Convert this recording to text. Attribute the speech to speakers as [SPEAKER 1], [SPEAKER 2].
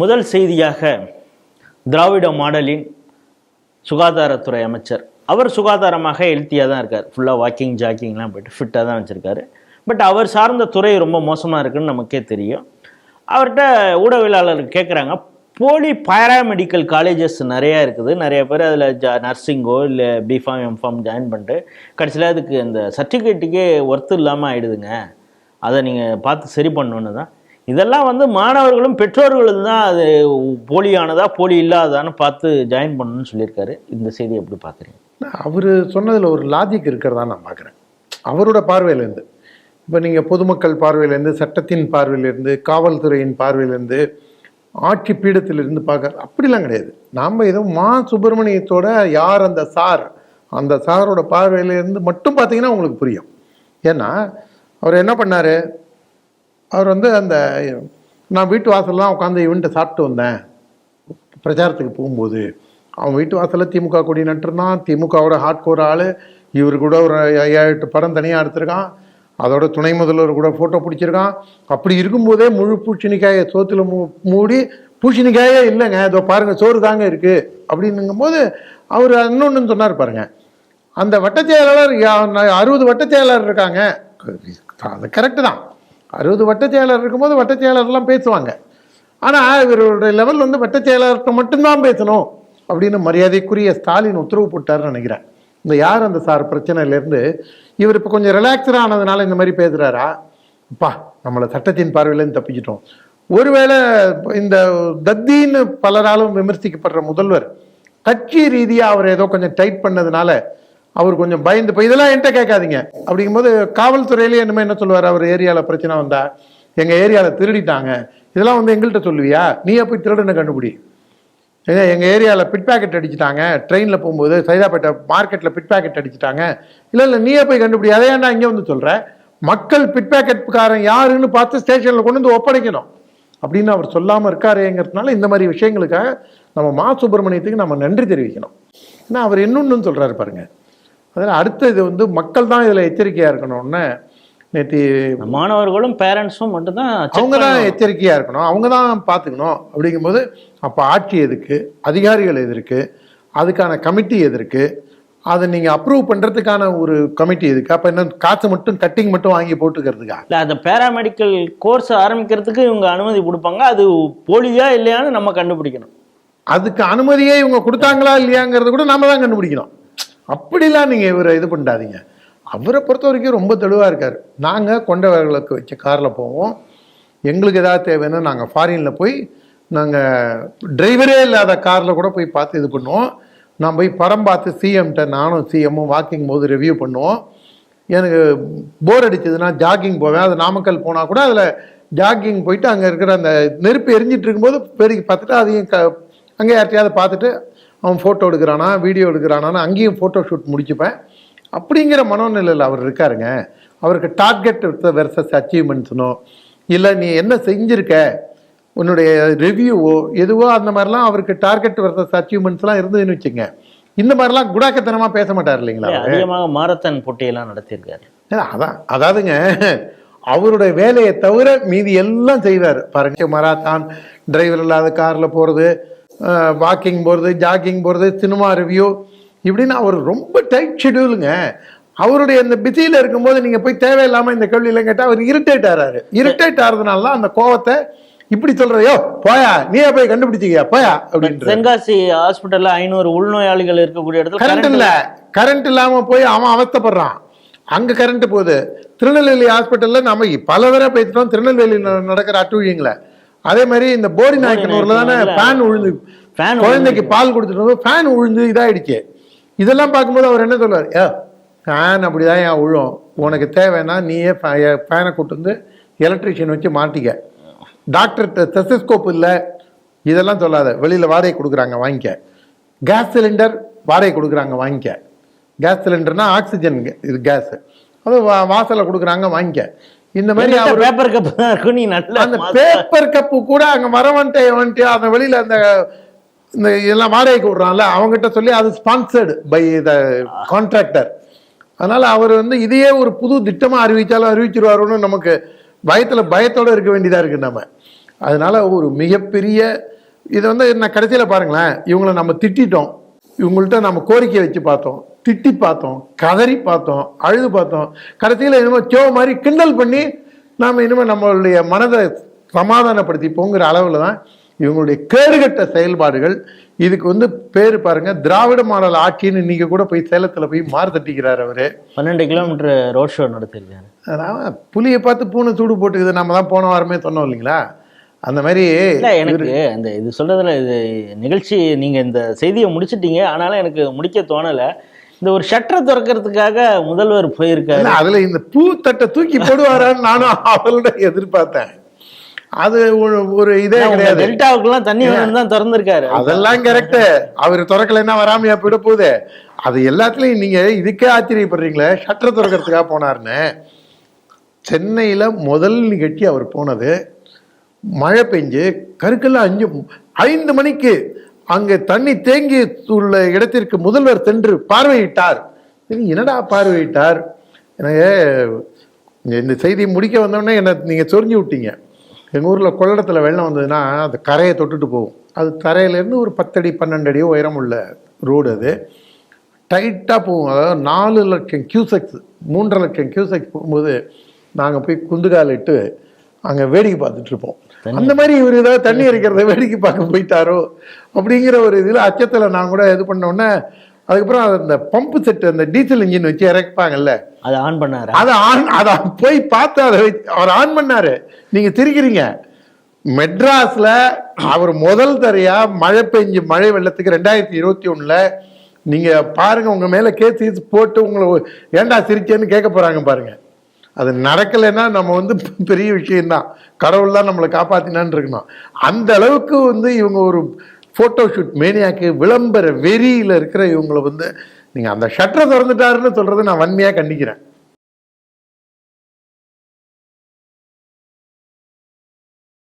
[SPEAKER 1] முதல் செய்தியாக திராவிட மாடலின் சுகாதாரத்துறை அமைச்சர். அவர் சுகாதாரமாக ஹெல்த்தியாக தான் இருக்கார். ஃபுல்லாக வாக்கிங் ஜாக்கிங்லாம் போயிட்டு ஃபிட்டாக தான் வச்சுருக்காரு. பட் அவர் சார்ந்த துறை ரொம்ப மோசமாக இருக்குன்னு நமக்கே தெரியும். அவர்கிட்ட ஊடகவியலாளர் கேட்குறாங்க போலி பாராமெடிக்கல் காலேஜஸ் நிறையா இருக்குது. நிறைய பேர் அதில் ஜா நர்சிங்கோ இல்லை பிஃபார்ம் எம்ஃபார்ம் ஜாயின் பண்ணிட்டு கடைசியில் அதுக்கு அந்த சர்டிஃபிகேட்டுக்கே ஒர்த்து இல்லாமல் ஆகிடுதுங்க அதை நீங்கள் பார்த்து சரி பண்ணணுன்னு தான் இதெல்லாம் வந்து மாணவர்களும் பெற்றோர்களும் தான் அது போலியானதா போலி இல்லாதான்னு பார்த்து ஜாயின் பண்ணணும்னு சொல்லியிருக்காரு. இந்த செய்தி எப்படி பார்க்குறீங்க?
[SPEAKER 2] அவர் சொன்னதில் ஒரு லாஜிக் இருக்கிறதா நான் பார்க்குறேன். அவரோட பார்வையிலேருந்து இப்போ நீங்கள் பொதுமக்கள் பார்வையிலேருந்து சட்டத்தின் பார்வையிலேருந்து காவல்துறையின் பார்வையிலேருந்து ஆட்சி பீடத்திலிருந்து பார்க்க அப்படிலாம் கிடையாது. நாம் ஏதோ மா சுப்பிரமணியத்தோட யார் அந்த சார் அந்த சாரோட பார்வையிலேருந்து மட்டும் பார்த்தீங்கன்னா உங்களுக்கு புரியும். ஏன்னா அவர் என்ன பண்ணார்? அவர் வந்து அந்த நான் வீட்டு வாசல்லாம் உட்காந்து இவன்ட்டு சாப்பிட்டு வந்தேன். பிரச்சாரத்துக்கு போகும்போது. அவன் வீட்டு வாசலில் திமுக கொடி நட்டுருந்தான். திமுகவோட ஹார்ட்கோர் ஆள். இவர் கூட ஒரு ஐயா எட்டு படம் தனியாக எடுத்திருக்கான். அதோட துணை முதல்வர் கூட ஃபோட்டோ பிடிச்சிருக்கான். அப்படி இருக்கும்போதே முழு பூச்சணிக்காயை சோத்தில் மூ மூடி பூசணிக்காயே இல்லைங்க. இதோ பாருங்கள் சோறு தாங்க இருக்குது அப்படின்னுங்கும்போது அவர் இன்னொன்று சொன்னார் பாருங்க. அந்த வட்டச் செயலாளர் அறுபது வட்டச் செயலாளர் இருக்காங்க. அது கரெக்டு தான். அறுபது வட்டச் செயலாளர் இருக்கும்போது வட்டச் செயலாளர்லாம் பேசுவாங்க. ஆனால் இவருடைய லெவல் வந்து வட்டச்செயலாளர்கிட்ட மட்டும்தான் பேசணும் அப்படின்னு மரியாதைக்குரிய ஸ்டாலின் உத்தரவு போட்டாருன்னு நினைக்கிறேன். இந்த யார் அந்த சார்? பிரச்சனையிலேருந்து இவர் இப்போ கொஞ்சம் ரிலாக்ஸ்டாக ஆனதுனால இந்த மாதிரி பேசுகிறாரா அப்பா நம்மளை சட்டத்தின் பார்வையிலேருந்து தப்பிச்சிட்டோம். ஒருவேளை இந்த தத்தின்னு பலராலும் விமர்சிக்கப்படுற முதல்வர் கட்சி ரீதியாக அவர் ஏதோ கொஞ்சம் டைட் பண்ணதுனால அவர் கொஞ்சம் பயந்து போய் இதெல்லாம் என்கிட்ட கேட்காதீங்க. அப்படிங்கும்போது காவல்துறையிலேயே என்னமே என்ன சொல்லுவார்? அவர் ஏரியாவில் பிரச்சனை வந்தா எங்கள் ஏரியாவில் திருடிட்டாங்க. இதெல்லாம் வந்து எங்கள்கிட்ட சொல்லுவியா? நீயே போய் திருடுன்னு கண்டுபிடி. ஏங்க எங்கள் ஏரியாவில் பிட் பேக்கெட் அடிச்சிட்டாங்க. ட்ரெயினில் போகும்போது சைதாப்பேட்டை மார்க்கெட்டில் பிட் பேக்கெட் அடிச்சிட்டாங்க. இல்லை இல்லை நீயே போய் கண்டுபிடி. அதை ஏன்டா இங்கே வந்து சொல்கிற மக்கள் பிட் பேக்கெட்காரன் யாருன்னு பார்த்து ஸ்டேஷனில் கொண்டு வந்து ஒப்படைக்கணும். அப்படின்னு அவர் சொல்லாமல் இருக்காருங்கிறதுனால இந்த மாதிரி விஷயங்களுக்காக நம்ம மா சுப்பிரமணியத்துக்கு நம்ம நன்றி தெரிவிக்கணும். ஏன்னா அவர் இன்னொன்னு சொல்கிறாரு பாருங்கள் அதில் அடுத்த இது வந்து மக்கள் தான் இதில் எச்சரிக்கையாக இருக்கணும்னு நேற்று
[SPEAKER 1] மாணவர்களும் பேரண்ட்ஸும் மட்டும்தான்
[SPEAKER 2] அவங்க தான். எச்சரிக்கையாக இருக்கணும். அவங்க தான் பார்த்துக்கணும். அப்படிங்கும்போது அப்போ ஆட்சி எதுக்கு? அதிகாரிகள் எதற்கு அதுக்கான கமிட்டி எதற்கு அதை நீங்கள் அப்ரூவ் பண்ணுறதுக்கான ஒரு கமிட்டி எதுக்கு? அப்போ என்ன காசு மட்டும் கட்டிங் மட்டும் வாங்கி போட்டுக்கிறதுக்கா?
[SPEAKER 1] இல்ல அந்த பேராமெடிக்கல் கோர்ஸ் ஆரம்பிக்கிறதுக்கு இவங்க அனுமதி கொடுப்பாங்க. அது போலியா இல்லையான்னு நம்ம கண்டுபிடிக்கணும்.
[SPEAKER 2] அதுக்கு அனுமதியே இவங்க கொடுத்தாங்களா இல்லையாங்கிறத கூட நாம தான் கண்டுபிடிக்கணும். அப்படிலாம் நீங்கள் இவரை இது பண்ணாதீங்க. அவரை பொறுத்த வரைக்கும் ரொம்ப தெளிவாக இருக்கார். நாங்கள் கொண்டவர்களுக்கு வச்ச காரில் போவோம். எங்களுக்கு எதாவது தேவைன்னா நாங்கள் ஃபாரினில் போய் நாங்கள் டிரைவரே இல்லாத காரில் கூட போய் பார்த்து இது பண்ணுவோம். நான் போய் படம் பார்த்து சிஎம்கிட்ட நானும் சிஎம்மும் வாக்கிங் போது ரிவ்யூ பண்ணுவோம். எனக்கு போர் அடிச்சதுன்னா ஜாகிங் போவேன். அது நாமக்கல் போனால் கூட அதில் ஜாகிங் போயிட்டு அங்கே இருக்கிற அந்த நெருப்பு எரிஞ்சிட்டு இருக்கும்போது பெருக்கி பார்த்துட்டு அதையும் க அங்கே யார்ட்டையாவது பார்த்துட்டு அவன் ஃபோட்டோ எடுக்கிறானா வீடியோ எடுக்கிறானான்னு அங்கேயும் ஃபோட்டோ ஷூட் முடிச்சுப்பேன். அப்படிங்கிற மனோநிலையில் அவர் இருக்காருங்க. அவருக்கு டார்கெட் வெர்சஸ் அச்சீவ்மெண்ட்ஸ்னோ இல்லை நீ என்ன செஞ்சிருக்க? உன்னுடைய ரிவ்யூவோ எதுவோ அந்த மாதிரிலாம் அவருக்கு டார்கெட் வெர்சஸ் அச்சீவ்மெண்ட்ஸ்லாம் இருந்ததுன்னு வச்சுங்க இந்த மாதிரிலாம் குடாக்கத்தனமாக பேச மாட்டார் இல்லைங்களா?
[SPEAKER 1] அதிகமாக மாரத்தான் போட்டியெல்லாம் நடத்தியிருக்காரு.
[SPEAKER 2] அதான் அதாவதுங்க அவருடைய வேலையை தவிர மீதி எல்லாம் செய்வார். பாருங்க மராத்தான் டிரைவர் இல்லாத காரில் போகிறது வாக்கிங் போகிறது ஜாக்கிங் போகிறது சினிமா ரிவ்யூ இப்படின்னு அவர் ரொம்ப டைட் ஷெடியூலுங்க அவருடைய இந்த பிஸியில் இருக்கும்போது நீங்கள் போய் தேவையில்லாமல் இந்த கேள்வியெல்லாம் கேட்டால் அவர் இரிட்டேட் ஆறாரு. இரிட்டேட் ஆகிறதுனால தான் அந்த கோவத்தை இப்படி சொல்கிறதையோ போயா நீயே போய் கண்டுபிடிச்சிக்கியா போயா அப்படின்ற
[SPEAKER 1] தென்காசி ஹாஸ்பிட்டல்ல ஐநூறு உள்நோயாளிகள் இருக்கக்கூடிய இடத்துல
[SPEAKER 2] கரண்ட் இல்ல. கரண்ட் இல்லாம போய் அவன் அவஸ்தைப்படுறான். அங்க கரண்ட் போகுது. திருநெல்வேலி ஹாஸ்பிட்டல்ல நம்ம பல தடவை பேசிட்டோம். திருநெல்வேலியில் நடக்கிற அட்டுழியங்களை. அதே மாதிரி இந்த போடி நாயக்கனூர்ல தானே ஃபேன் உழுந்து குழந்தைக்கு பால் கொடுத்துட்டு ஃபேன் உழுந்து இதாயிடுச்சு. இதெல்லாம் பார்க்கும்போது அவர் என்ன சொல்றாரு ஏ ஃபேன் அப்படிதான் ஏன் உழும்? உனக்கு தேவைன்னா நீயே ஃபேனை கூட்டு வந்து எலக்ட்ரிஷியன் வச்சு மாட்டிக்க. டாக்டர் ஸ்டெத்தஸ்கோப் இல்லை. இதெல்லாம் சொல்லாத. வெளியில் வாடகை கொடுக்குறாங்க வாங்கிக்க. கேஸ் சிலிண்டர் வாடகை கொடுக்குறாங்க வாங்கிக்க. கேஸ் சிலிண்டர்னா ஆக்சிஜன் இது கேஸ் அது வா- வாசல்ல கொடுக்குறாங்க வாங்கிக்க. இந்த மாதிரி அவர்
[SPEAKER 1] பேப்பர் கப் தான் இருக்கும் நீ நல்ல
[SPEAKER 2] அந்த பேப்பர் கப்பு கூட அங்க வரவன்ட்டு வந்துட்டு அந்த வெளியில அந்த இந்த இதெல்லாம் வாடகைக்கு விடுறான்ல அவங்ககிட்ட சொல்லி அது ஸ்பான்சர்டு பை த கான்ட்ராக்டர் அதனால அவர் வந்து இதையே ஒரு புது திட்டமா அறிவிச்சாலும் அறிவிச்சிருவாருன்னு நமக்கு பயத்துல பயத்தோட இருக்க வேண்டியதா இருக்கு நம்ம. அதனால ஒரு மிகப்பெரிய இது வந்து நான் கடைசியில் பாருங்களேன் இவங்களை நம்ம திட்டிட்டோம். இவங்கள்ட்ட நம்ம கோரிக்கை வச்சு பார்த்தோம். திட்டி பார்த்தோம். கதறி பார்த்தோம். அழுது பார்த்தோம். கடைசியில் என்னமோ சோ மாதிரி கிண்டல் பண்ணி நாம் இனிமேல் நம்மளுடைய மனதை சமாதானப்படுத்திப்போங்கிற அளவில் தான் இவங்களுடைய கேடுகட்ட செயல்பாடுகள். இதுக்கு வந்து பேர் பாருங்க திராவிட மாடல் ஆட்சின்னு இன்னைக்கு கூட போய் சேலத்தில் போய் மாறு தட்டிக்கிறார் அவரு.
[SPEAKER 1] பன்னெண்டு கிலோமீட்டர் ரோட் ஷோ நடத்திருக்காரு
[SPEAKER 2] அதாவது புலியை பார்த்து பூனை சூடு போட்டுக்குது. நம்ம தான் போன வாரமே சொன்னோம் இல்லைங்களா? அந்த மாதிரி
[SPEAKER 1] இல்ல எனக்கு அந்த இது சொல்றதுல இது நிகழ்ச்சி நீங்க இந்த செய்தியை முடிச்சிட்டீங்க. ஆனாலும் எனக்கு முடிக்க தோணல. இந்த ஒரு ஷட்டரை திறக்கிறதுக்காக முதல்வர் போயிருக்காரு.
[SPEAKER 2] அதுல இந்த பூ தட்டை தூக்கி போடுவாரான்னு நானும் அவளோட எதிர்பார்த்தேன். அது ஒரு ஒரு இதே கிடையாது.
[SPEAKER 1] டெல்டாவுக்குலாம் தண்ணி வேணும் தான் திறந்திருக்காரு.
[SPEAKER 2] அதெல்லாம் கரெக்ட் அவர் திறக்கலைன்னா வராமையா போயிட போகுது. அது எல்லாத்துலயும் நீங்க இதுக்கே ஆச்சரியப்படுறீங்களே ஷட்டர் திறக்கிறதுக்காக போனாருன்னு. சென்னையில முதல் நிகழ்ச்சி அவர் போனது. மழை பெஞ்சு கருக்கெல்லாம் அஞ்சு ஐந்து மணிக்கு அங்கே தண்ணி தேங்கி உள்ள இடத்திற்கு முதல்வர் சென்று பார்வையிட்டார். என்னடா பார்வையிட்டார்? எனக்கு இந்த செய்தி முடிக்க வந்தோடனே என்ன நீங்கள் சொரிஞ்சு விட்டீங்க. எங்கள் ஊரில் கொள்ளடத்தில் வெள்ளம் வந்ததுன்னா அது கரையை தொட்டுட்டு போகும். அது தரையிலேருந்து ஒரு பத்தடி பன்னெண்டு அடி உயரம் உள்ள ரோடு அது. டைட்டாக போகும். அதாவது நாலு லட்சம் கியூசெக்ஸ் மூன்றரை லட்சம் கியூசெக்ஸ் போகும்போது நாங்கள் போய் குந்துகால் இட்டு அங்கே வேடிக்கை பார்த்துட்ருப்போம் அந்த மாதிரி இவர் ஏதாவது தண்ணி அடிக்கிறத வேடிக்கை பார்க்க போயிட்டாரோ அப்படிங்கிற ஒரு இதில் அச்சத்தில் நான் கூட இது பண்ண உடனே அதுக்கப்புறம் அந்த பம்பு செட்டு அந்த டீசல் இன்ஜின் வச்சு இறப்பாங்கல்ல
[SPEAKER 1] அதை ஆன் பண்ணாரு?
[SPEAKER 2] அதை ஆன் அதை போய் பார்த்து அதை அவர் ஆன் பண்ணாரு. நீங்க திரிக்கிறீங்க மெட்ராஸ்ல அவர் முதல் தரையா மழை பெஞ்சு மழை வெள்ளத்துக்கு ரெண்டாயிரத்தி இருபத்தி ஒண்ணுல நீங்க பாருங்க உங்க மேல கேஸ் போட்டு உங்களை ஏன்டா சிரிச்சேன்னு கேட்க போறாங்க பாருங்க. அது நடக்கலைன்னா நம்ம வந்து பெரிய விஷயம்தான். கடவுள் தான் நம்மளை காப்பாற்றினான்னு இருக்கணும். அந்த அளவுக்கு வந்து இவங்க ஒரு ஃபோட்டோ ஷூட் மேனியாக்கு விளம்பர வெறியில் இருக்கிற இவங்களை வந்து நீங்கள் அந்த ஷட்டரை திறந்துட்டாருன்னு சொல்கிறத நான் வன்மையாக கண்டிக்கிறேன்.